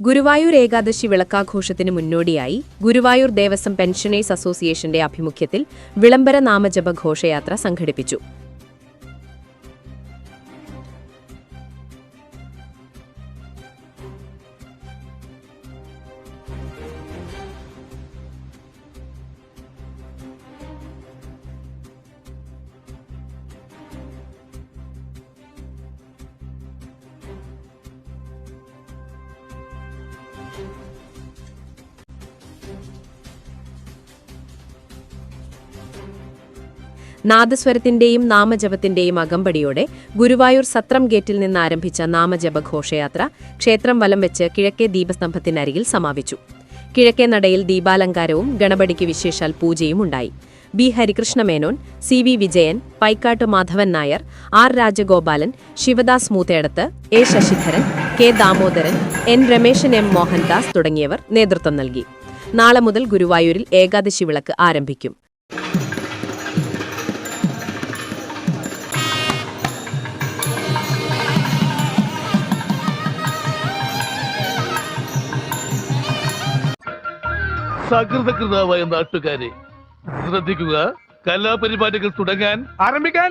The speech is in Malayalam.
Guruvayur Ekadashi വിളക്കാഘോഷത്തിന് മുന്നോടിയായി ഗുരുവായൂർ ദേവസ്വം പെൻഷനേഴ്സ് അസോസിയേഷന്റെ ആഭിമുഖ്യത്തിൽ വിളംബര നാമജപ ഘോഷയാത്ര സംഘടിപ്പിച്ചു നാദസ്വരത്തിന്റെയും നാമജപത്തിന്റെയും അകമ്പടിയോടെ ഗുരുവായൂർ സത്രം ഗേറ്റിൽ നിന്ന് ആരംഭിച്ച നാമജപ ഘോഷയാത്ര ക്ഷേത്രം വലം വെച്ച് കിഴക്കേ ദീപസ്തംഭത്തിനരികിൽ സമാപിച്ചു. കിഴക്കേ നടയിൽ ദീപാലങ്കാരവും ഗണപടിക്ക് വിശേഷാൽ പൂജയും ഉണ്ടായി. B Harikrishna Menon C V Vijayan Paikkat Madhavan Nair R Rajagopalan Sivadas Moothedath A Sasidharan K Damodaran N Rameshan M Mohandas തുടങ്ങിയവർ നേതൃത്വം നൽകി. നാളെ മുതൽ ഗുരുവായൂരിൽ ഏകാദശി വിളക്ക് ആരംഭിക്കും. സകൃതകൃതാവായ നാട്ടുകാരെ ശ്രദ്ധിക്കുക കലാപരിപാടികൾ തുടങ്ങാൻ ആരംഭിക്കാൻ